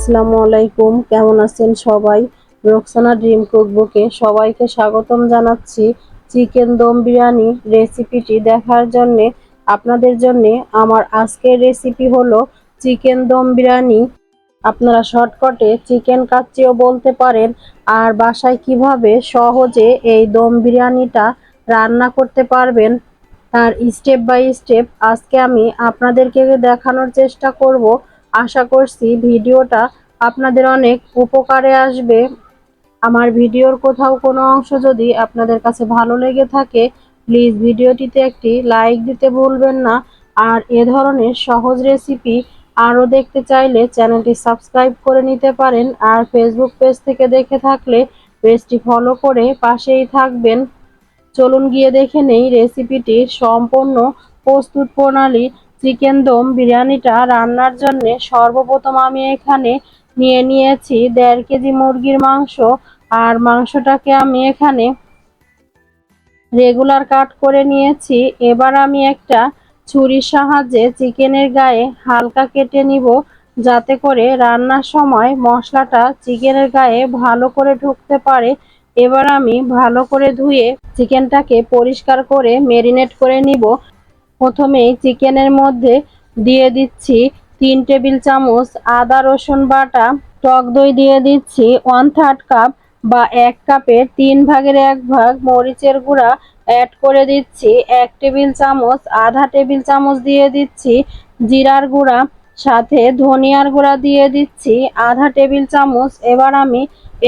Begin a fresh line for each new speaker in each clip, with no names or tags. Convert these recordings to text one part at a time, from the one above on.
আসসালামু আলাইকুম, কেমন আছেন সবাই? রোকসানা ড্রিম কুকবুকে সবাইকে স্বাগতম জানাচ্ছি। চিকেন দম বিরিয়ানি রেসিপিটি দেখার জন্যে, আপনাদের জন্যে আমার আজকের রেসিপি হলো চিকেন দম বিরিয়ানি আপনারা শর্টকাটে চিকেন কাচ্চিও বলতে পারেন, আর বাসায় কীভাবে সহজে এই দম বিরিয়ানিটা রান্না করতে পারবেন, তার স্টেপ বাই স্টেপ আজকে আমি আপনাদেরকে দেখানোর চেষ্টা করব। আশা করছি ভিডিওটা আপনাদের অনেক উপকারে আসবে। আমার ভিডিওর কোথাও কোনো অংশ যদি আপনাদের কাছে ভালো লেগে থাকে প্লিজ ভিডিওটিতে একটি লাইক দিতে ভুলবেন না। আর এ ধরনের সহজ রেসিপি আরও দেখতে চাইলে চ্যানেলটি সাবস্ক্রাইব করে নিতে পারেন। আর ফেসবুক পেজ থেকে দেখে থাকলে পেজটি ফলো করে পাশেই থাকবেন। চলুন গিয়ে দেখে নেই রেসিপিটির সম্পূর্ণ প্রস্তুত প্রণালী। চিকেন দম বিরিয়ানিটা রান্নার জন্য সর্বপ্রথম আমি এখানে নিয়ে নিয়েছি দেড় কেজি মুরগির মাংস। আর মাংসটাকে আমি এখানে রেগুলার কাট করে নিয়েছি। এবার আমি একটা ছুরির সাহায্যে চিকেনের গায়ে হালকা কেটে নিব যাতে করে রান্নার সময় মশলাটা চিকেনের গায়ে ভালো করে ঢুকতে পারে। এবার আমি ভালো করে ধুয়ে চিকেনটাকে পরিষ্কার করে মেরিনেট করে নিব। প্রথমেই চিকেনের মধ্যে দিয়ে দিচ্ছি তিন টেবিল চামচ আদা, রসুন বাটা, টক দই দিয়ে দিচ্ছি ওয়ান থার্ড কাপ বা এক কাপের তিন ভাগের এক ভাগ মরিচের গুঁড়া অ্যাড করে দিচ্ছি। এক টেবিল চামচ, আধা টেবিল চামচ দিয়ে দিচ্ছি জিরার গুঁড়া, সাথে ধনিয়ার গুঁড়া দিয়ে দিচ্ছি। আধা টেবিল চামচ, এবার আমি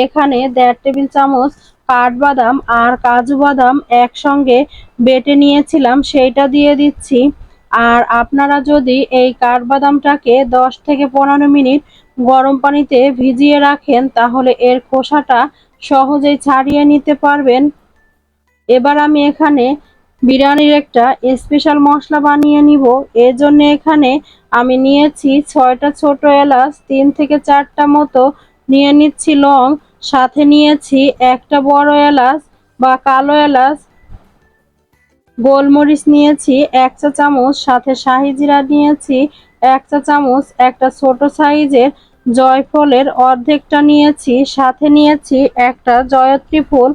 এখানে দেড় টেবিল চামচ কাঠবাদাম আর কাজু বাদাম একসঙ্গে বেটে নিয়েছিলাম, সেইটা দিয়ে দিচ্ছি। আর আপনারা যদি এই কাঠবাদামটাকে দশ থেকে পনেরো মিনিট গরম পানিতে ভিজিয়ে রাখেন, তাহলে এর খোসাটা সহজেই ছাড়িয়ে নিতে পারবেন। এবার আমি এখানে বিরিয়ানির একটা স্পেশাল মশলা বানিয়ে নিব। এর জন্য এখানে আমি নিয়েছি ছয়টা ছোট এলাচ, তিন থেকে চারটা মতো, নিয়ে নিচ্ছি লং। সাথে নিয়েছি একটা বড় এলাচ বা কালো এলাচ। গোলমরিচ নিয়েছি এক চা চামচ, সাথে শাহি জিরা নিয়েছি এক চা চামচ, একটা ছোট সাইজের জয়ফলের অর্ধেকটা নিয়েছি, সাথে নিয়েছি একটা জয়ত্রী ফুল,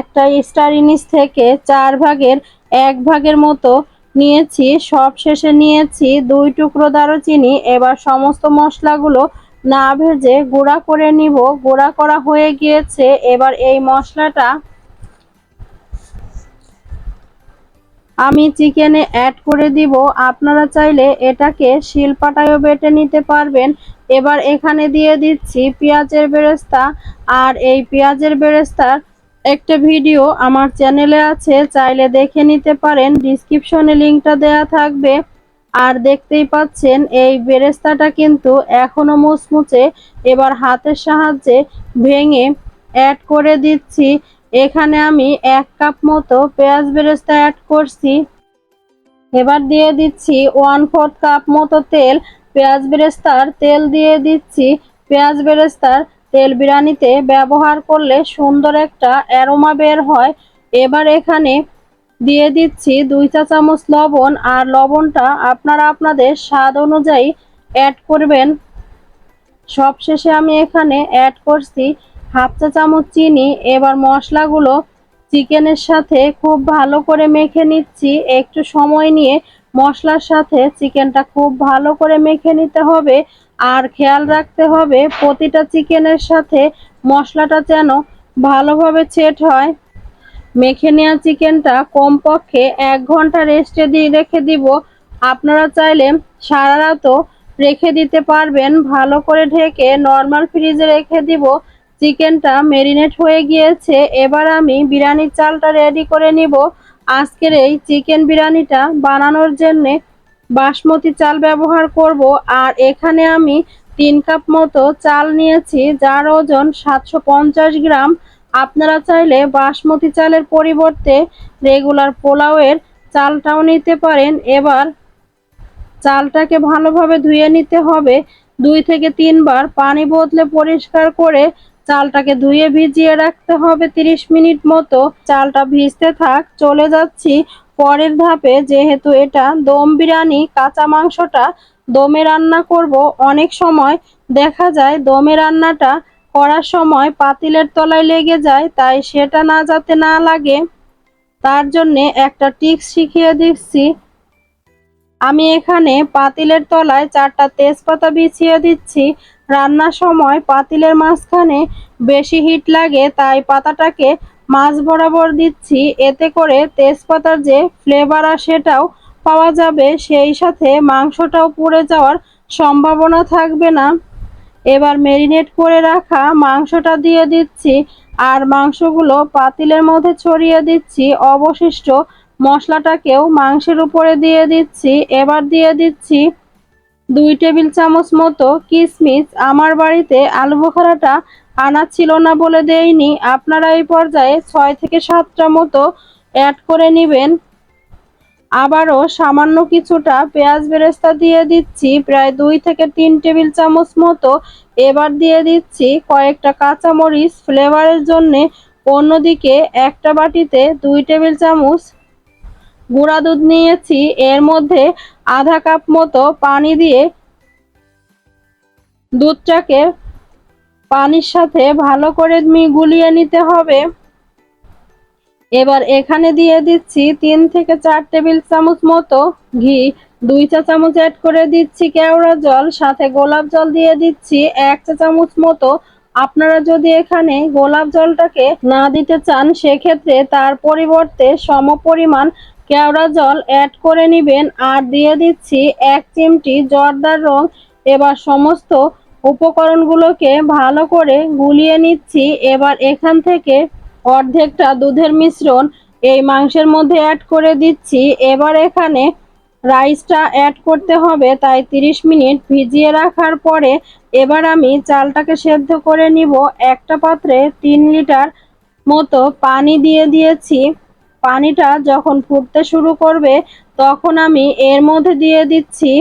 একটা স্টার থেকে চার ভাগের এক ভাগের মতো নিয়েছি সব শেষে নিয়েছি দুই টুকরো দারুচিনি, এবার সমস্ত মশলাগুলো না ভেজে গুঁড়া করে নিব। গুঁড়া করা হয়ে গিয়েছে। এবার এই মশলাটা আমি চিকেনে অ্যাড করে দিব। আপনারা চাইলে এটাকে শিলপাটায়ও বেটে নিতে পারবেন। এবার এখানে দিয়ে দিচ্ছি পেঁয়াজের বেরেস্তা। আর এই পেঁয়াজের বেরেস্তার একটা ভিডিও আমার চ্যানেলে আছে। চাইলে দেখে নিতে পারেন। ডিসক্রিপশনে লিঙ্কটা দেয়া থাকবে। আর দেখতেই পাচ্ছেন, এই বেরেস্তাটা কিন্তু এখনও মুচমুচে, এবার হাতের সাহায্যে ভেঙে অ্যাড করে দিচ্ছি। এখানে আমি এক কাপ মতো পেঁয়াজ বেরেস্তা অ্যাড করছি। এবার দিয়ে দিচ্ছি ওয়ান ফোর্থ কাপ মতো তেল। পেঁয়াজ বেরেস্তার তেল দিয়ে দিচ্ছি। পেঁয়াজ বেরেস্তার তেল বিরিয়ানিতে ব্যবহার করলে সুন্দর একটা অ্যারোমা বের হয়। এবার এখানে দিয়ে দিচ্ছি দুই চা চামচ লবণ আর লবণটা আপনারা আপনাদের স্বাদ অনুযায়ী অ্যাড করবেন। সবশেষে আমি এখানে অ্যাড করছি হাফ চা চামচ চিনি। এবার মশলাগুলো চিকেনের সাথে খুব ভালো করে মেখে নিচ্ছি। একটু সময় নিয়ে মশলার সাথে চিকেনটা খুব ভালো করে মেখে নিতে হবে। আর খেয়াল রাখতে হবে প্রতিটা চিকেনের সাথে মশলাটা যেন ভালোভাবে সেট হয়। মেখে নেওয়া চিকেনটা কমপক্ষে এক ঘণ্টা রেস্টে দিয়ে রেখে দিব। আপনারা চাইলে সারা রাতও রেখে দিতে পারবেন। ভালো করে ঢেকে নর্মাল ফ্রিজে রেখে দিব। চিকেনটা মেরিনেট হয়ে গিয়েছে। এবার আমি বিরিয়ানির চালটা রেডি করে নিব। আজকের এই চিকেন বিরিয়ানিটা বানানোর জন্যে বাসমতি চাল ব্যবহার করব। আর এখানে আমি তিন কাপ মতো চাল নিয়েছি। যার ওজন সাতশো পঞ্চাশ গ্রাম। আপনারা চাইলে বাসমতি চালের পরিবর্তে রেগুলার পোলাওয়ের চালটাও নিতে পারেন। এবার চালটাকে ভালোভাবে ধুয়ে নিতে হবে। দুই থেকে তিনবার পানি বদলে পরিষ্কার করে চালটাকে ধুয়ে ভিজিয়ে রাখতে হবে 30 মিনিট মতো। চালটা ভিজতে থাক, চলে যাচ্ছি পরের ধাপে। যেহেতু এটা দম বিরিয়ানি, কাঁচা মাংসটা দমে রান্না করব, অনেক সময় দেখা যায় দমে রান্নাটা করার সময় পাতিলের তলায় লেগে যায়, তাই সেটা না যাতে না লাগে, তার জন্যে একটা টিক্স শিখিয়ে দিচ্ছি। আমি এখানে পাতিলের তলায় চারটা তেজপাতা বিছিয়ে দিচ্ছি। রান্নার সময় পাতিলের মাঝখানে বেশি হিট লাগে, তাই পাতাটাকে মাছ বরাবর দিচ্ছি। এতে করে তেজপাতার যে ফ্লেভার আর সেটাও পাওয়া যাবে, সেই সাথে মাংসটাও পুড়ে যাওয়ার সম্ভাবনা থাকবে না। এবার ম্যারিনেট করে রাখা মাংসটা দিয়ে দিচ্ছি আর মাংসগুলো পাতিলের মধ্যে ছড়িয়ে দিচ্ছি। অবশিষ্ট মশলাটাকেও মাংসের উপরে দিয়ে দিচ্ছি। এবার দিয়ে দিচ্ছি দুই টেবিল চামচ মতো কিশমিশ আমার বাড়িতে আলু বোখারাটা আনা ছিল না বলে দেয়নি আপনারা এই পর্যায়ে ছয় থেকে সাতটা মতো অ্যাড করে নেবেন। আবারও সামান্য কিছুটা পেঁয়াজ বেরেস্তা দিয়ে দিচ্ছি, প্রায় দুই থেকে তিন টেবিল চামচ মতো। এবার দিয়ে দিচ্ছি কয়েকটা কাঁচামরিচ। ফ্লেভারের জন্যে অন্যদিকে একটা বাটিতে দুই টেবিল চামচ গুঁড়া দুধ নিয়েছি। এর মধ্যে আধা কাপ মতো পানি দিয়ে দুধটাকে পানির সাথে ভালো করে গুলিয়ে নিতে হবে। এবার এখানে দিয়ে দিচ্ছি তিন থেকে চার টেবিল চামচ মতো ঘি, দুই চা চামচ অ্যাড করে দিচ্ছি কেওড়া জল, সাথে গোলাপ জল দিয়ে দিচ্ছি এক চা চামচ মতো। আপনারা যদি এখানে গোলাপ জলটাকে না দিতে চান, সেক্ষেত্রে তার পরিবর্তে সম পরিমাণ কেওড়া জল অ্যাড করে নেবেন আর দিয়ে দিচ্ছি এক চিমটি জর্দার রং। এবার সমস্ত উপকরণগুলোকে ভালো করে গুলিয়ে নিচ্ছি। এবার এখান থেকে অর্ধেকটা দুধের মিশ্রণ এই মাংসের মধ্যে অ্যাড করে দিচ্ছি। এবার এখানে রাইসটা অ্যাড করতে হবে, তাই 30 মিনিট ভিজিয়ে রাখার পরে এবার আমি চালটাকে সেদ্ধ করে নিব। একটা পাত্রে তিন লিটার মতো পানি দিয়ে দিয়েছি। পানিটা যখন ফুটতে শুরু করবে, তখন আমি এর মধ্যে দিয়ে দিচ্ছি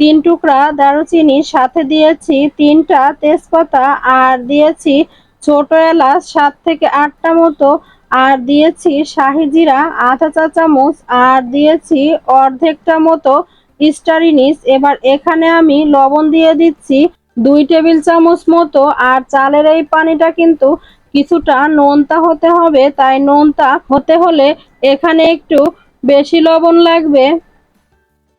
তিন টুকরা দারুচিনি সাথে দিয়েছি তিনটা তেজপাতা আর দিয়েছি ছোট এলাচ সাত থেকে আটটা মতো, আর দিয়েছি শাহি জিরা, আধা চা চামচ, আর দিয়েছি অর্ধেকটা মতো স্টারিনিস এবার এখানে আমি লবণ দিয়ে দিচ্ছি দুই টেবিল চামচ মতো, আর চালের এই পানিটা কিন্তু কিছুটা নোনতা হতে হবে, তাই নোনতা হতে হলে এখানে একটু বেশি লবণ লাগবে।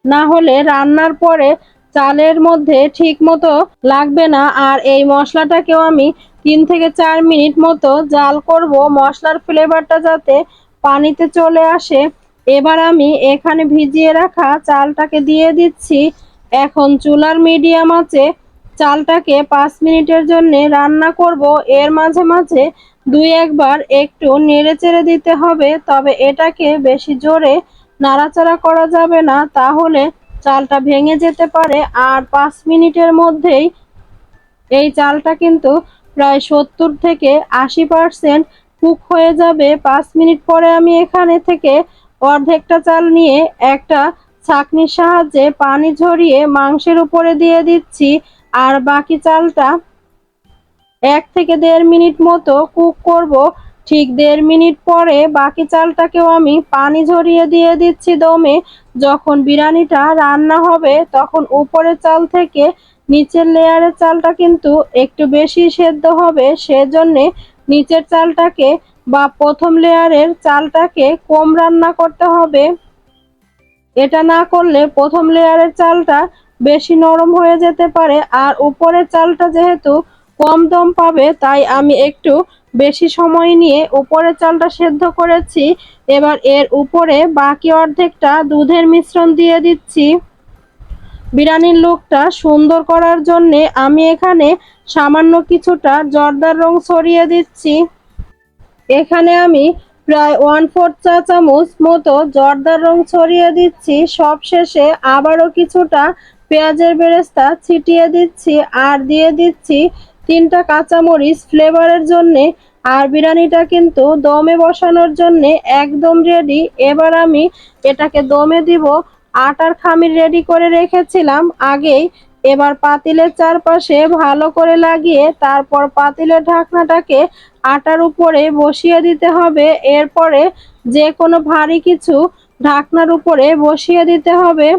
না হলে রান্নার পরে চালের মধ্যে ঠিক মতো লাগবে না, আর এই মশলাটাকেও আমি তিন থেকে চার মিনিট মতো জাল করব। মশলার ফ্লেভারটা যাতে পানিতে চলে আসে। এবার আমি এখানে ভিজিয়ে রাখা চালটাকে দিয়ে দিচ্ছি। এখন চুলার মিডিয়াম আছে। চালটাকে পাঁচ মিনিটের জন্য রান্না করব। এর মাঝে মাঝে দুই একবার একটু নেড়ে চেড়ে দিতে হবে। তবে এটাকে বেশি জোরে নাড়াচাড়া করা যাবে না। তাহলে চালটা ভেঙে যেতে পারে। আর পাঁচ মিনিটের মধ্যেই এই চালটা কিন্তু প্রায় সত্তর থেকে আশি পার্সেন্ট কুক হয়ে যাবে। পাঁচ মিনিট পরে আমি এখানে থেকে অর্ধেকটা চাল নিয়ে একটা ছাকনির সাহায্যে পানি ঝরিয়ে মাংসের উপরে দিয়ে দিচ্ছি। আর বাকি চালটা এক থেকে দেড় মিনিট মতো কুক করব। ঠিক দেড় মিনিট পরে বাকি চালটাকেও আমি পানি ঝরিয়ে দিয়ে দিচ্ছি দমে। যখন বিরিয়ানিটা রান্না হবে, তখন উপরের চাল থেকে নিচের লেয়ারের চালটা কিন্তু একটু বেশি সেদ্ধ হবে, সেজন্যে নিচের চালটাকে বা প্রথম লেয়ারের চালটাকে কম রান্না করতে হবে। এটা না করলে প্রথম লেয়ারের চালটা বেশি নরম হয়ে যেতে পারে আর উপরের চালটা যেহেতু কম দম পাবে, তাই আমি একটু বেশি সময় নিয়ে উপরের চালটা সেদ্ধ করেছি। এবার এর উপরে বাকি অর্ধেকটা দুধের মিশ্রণ দিয়ে দিচ্ছি। বিরিয়ানির লুকটা সুন্দর করার জন্য আমি এখানে সামান্য কিছুটা জর্দার রং ছড়িয়ে দিচ্ছি। এখানে আমি প্রায় ওয়ান ফোর্থ চা চামচ মতো জর্দার রং ছড়িয়ে দিচ্ছি। সব শেষে আবারও কিছুটা পেঁয়াজের বেরেস্তা ছিটিয়ে দিচ্ছি আর দিয়ে দিচ্ছি তিনটা কাঁচামরিচ ফ্লেভারের জন্যে। আর বিরিয়ানিটা কিন্তু দমে বসানোর জন্য একদম রেডি। এবার আমি এটাকে দমে দিব আটার খামির রেডি করে রেখেছিলাম। আগেই এবার পাতিলের চারপাশে ভালো করে লাগিয়ে তারপর পাতিলের ঢাকনাটাকে আটার উপরে বসিয়ে দিতে হবে। এরপরে যে কোনো ভারী কিছু ঢাকনার উপরে বসিয়ে দিতে হবে।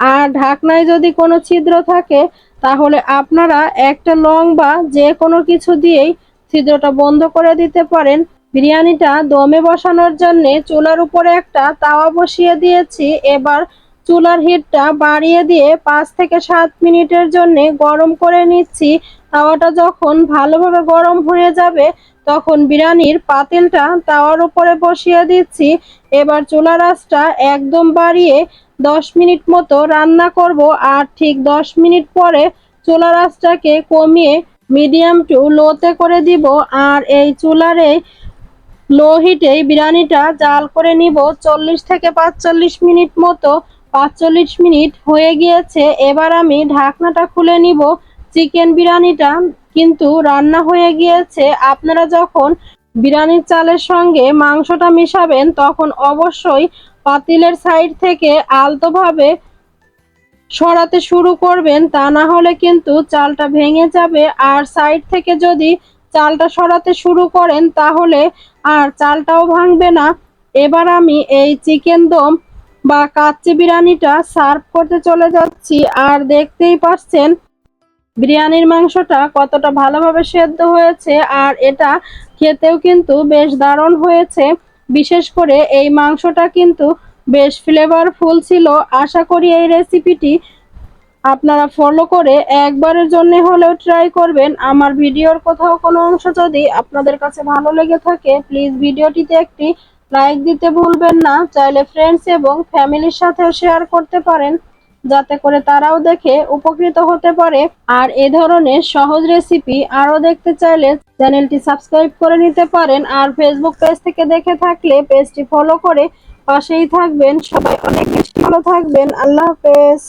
আর ঢাকনায় যদি কোনো ছিদ্র থাকে, তাহলে আপনারা একটা লং বা যে কোনো কিছু দিয়েই ছিদ্রটা বন্ধ করে দিতে পারেন। বিরিয়ানিটা দমে বসানোর জন্যে চুলার উপরে একটা তাওয়া বসিয়ে দিয়েছি। এবার চুলার হিটটা বাড়িয়ে দিয়ে পাঁচ থেকে সাত মিনিটের জন্য গরম করে নিচ্ছি। তাওয়াটা যখন ভালোভাবে গরম হয়ে যাবে, তখন বিরিয়ানির পাতিলটা তাওয়ার উপরে বসিয়ে দিচ্ছি। এবার চুলার আঁচটা একদম বাড়িয়ে দশ মিনিট মতো রান্না করব আর ঠিক দশ মিনিট পরে চুলার আঁচটাকে কমিয়ে মিডিয়াম টু লোতে করে দিব। আর এই চুলারে লো হিটেই বিরিয়ানিটা জাল করে নিব। চল্লিশ থেকে পাঁচচল্লিশ মিনিট মতো, পাঁচচল্লিশ মিনিট হয়ে গিয়েছে। এবার আমি ঢাকনাটা খুলে নিব। চিকেন বিরিয়ানিটা কিন্তু রান্না হয়ে গিয়েছে। আপনারা যখন বিরিয়ানির চালের সঙ্গে মাংসটা মিশাবেন, তখন অবশ্যই পাতিলের সাইড থেকে আলতোভাবে সরাতে শুরু করবেন। তা না হলে কিন্তু চালটা ভেঙে যাবে। আর সাইড থেকে যদি চালটা সরাতে শুরু করেন, তাহলে আর চালটাও ভাঙবে না। এবার আমি এই চিকেন দম বা কাচ্চি বিরিয়ানিটা সার্ভ করতে চলে যাচ্ছি, আর দেখতেই পাচ্ছেন বিরিয়ানির মাংসটা কতটা ভালোভাবে সেদ্ধ হয়েছে, আর এটা খেতেও কিন্তু বেশ দারুণ হয়েছে। বিশেষ করে এই মাংসটা কিন্তু বেশ ফ্লেভারফুল ছিল। আশা করি এই রেসিপিটি আপনারা ফলো করে একবারের জন্য হলেও ট্রাই করবেন। আমার ভিডিওর কোথাও কোনো অংশ যদি আপনাদের কাছে ভালো লেগে থাকে প্লিজ ভিডিওটিতে একটি লাইক দিতে ভুলবেন না। চাইলে ফ্রেন্ডস এবং ফ্যামিলির সাথেও শেয়ার করতে পারেন, যাতে করে তারাও দেখে উপকৃত হতে পারে। আর এ ধরনের সহজ রেসিপি আরও দেখতে চাইলে চ্যানেলটি সাবস্ক্রাইব করে নিতে পারেন। আর ফেসবুক পেজ থেকে দেখে থাকলে পেজটি ফলো করে পাশেই থাকবেন। সবাই অনেক বেশি ভালো থাকবেন। আল্লাহ হাফেজ।